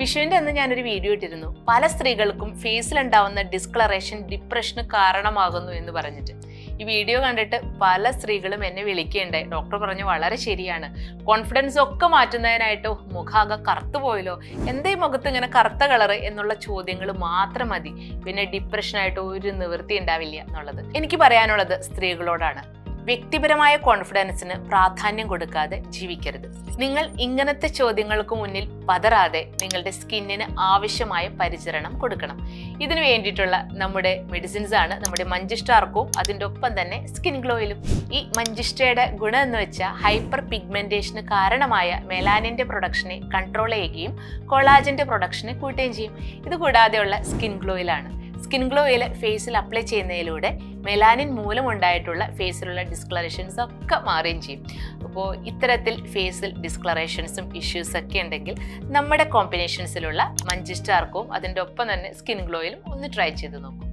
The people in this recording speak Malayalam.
വിഷുവിന്റെ അന്ന് ഞാനൊരു വീഡിയോ ഇട്ടിരുന്നു. പല സ്ത്രീകൾക്കും ഫേസിലുണ്ടാവുന്ന ഡിസ്കളറേഷൻ ഡിപ്രഷന് കാരണമാകുന്നു എന്ന് പറഞ്ഞിട്ട്. ഈ വീഡിയോ കണ്ടിട്ട് പല സ്ത്രീകളും എന്നെ വിളിക്കുകയുണ്ടായി. ഡോക്ടർ പറഞ്ഞു വളരെ ശരിയാണ്. കോൺഫിഡൻസ് ഒക്കെ മാറ്റുന്നതിനായിട്ടോ? മുഖാകെ കറുത്തു പോയല്ലോ? എന്തേ മുഖത്ത് ഇങ്ങനെ കറുത്ത കളറ് എന്നുള്ള ചോദ്യങ്ങൾ മാത്രം മതി. പിന്നെ ഡിപ്രഷനായിട്ട് ഒരു നിവൃത്തി ഉണ്ടാവില്ല എന്നുള്ളത്. എനിക്ക് പറയാനുള്ളത് സ്ത്രീകളോടാണ്. വ്യക്തിപരമായ കോൺഫിഡൻസിന് പ്രാധാന്യം കൊടുക്കാതെ ജീവിക്കരുത്. നിങ്ങൾ ഇങ്ങനത്തെ ചോദ്യങ്ങൾക്ക് മുന്നിൽ പതറാതെ നിങ്ങളുടെ സ്കിന്നിന് ആവശ്യമായ പരിചരണം കൊടുക്കണം. ഇതിനു വേണ്ടിയിട്ടുള്ള നമ്മുടെ മെഡിസിൻസ് ആണ് നമ്മുടെ മഞ്ചിഷ്ടാർക്കും അതിന്റെ ഒപ്പം തന്നെ സ്കിൻ ഗ്ലോയിലും ഈ മഞ്ചിഷ്ടയുടെ ഗുണം എന്ന് വെച്ചാൽ ഹൈപ്പർ പിഗ്മെന്റേഷന് കാരണമായ മെലാനിന്റെ പ്രൊഡക്ഷനെ കൺട്രോൾ ചെയ്യുകയും കൊളാജിന്റെ പ്രൊഡക്ഷനെ കൂട്ടുകയും ചെയ്യും. ഇത് കൂടാതെയുള്ള സ്കിൻ ഗ്ലോയിലാണ് സ്കിൻ ഗ്ലോയിൽ ഫേസിൽ അപ്ലൈ ചെയ്യുന്നതിലൂടെ മെലാനിൻ മൂലമുണ്ടായിട്ടുള്ള ഫേസിലുള്ള ഡിസ്ക്ലറേഷൻസ് ഒക്കെ മാറുകയും ചെയ്യും. അപ്പോൾ ഇത്തരത്തിൽ ഫേസിൽ ഡിസ്ക്ലറേഷൻസും ഇഷ്യൂസ് ഒക്കെ ഉണ്ടെങ്കിൽ നമ്മുടെ കോമ്പിനേഷൻസിലുള്ള മഞ്ചിസ്റ്റാർക്കും അതിന്റെ ഒപ്പം തന്നെ സ്കിൻ ഗ്ലോയിലും ഒന്ന് ട്രൈ ചെയ്ത് നോക്കും.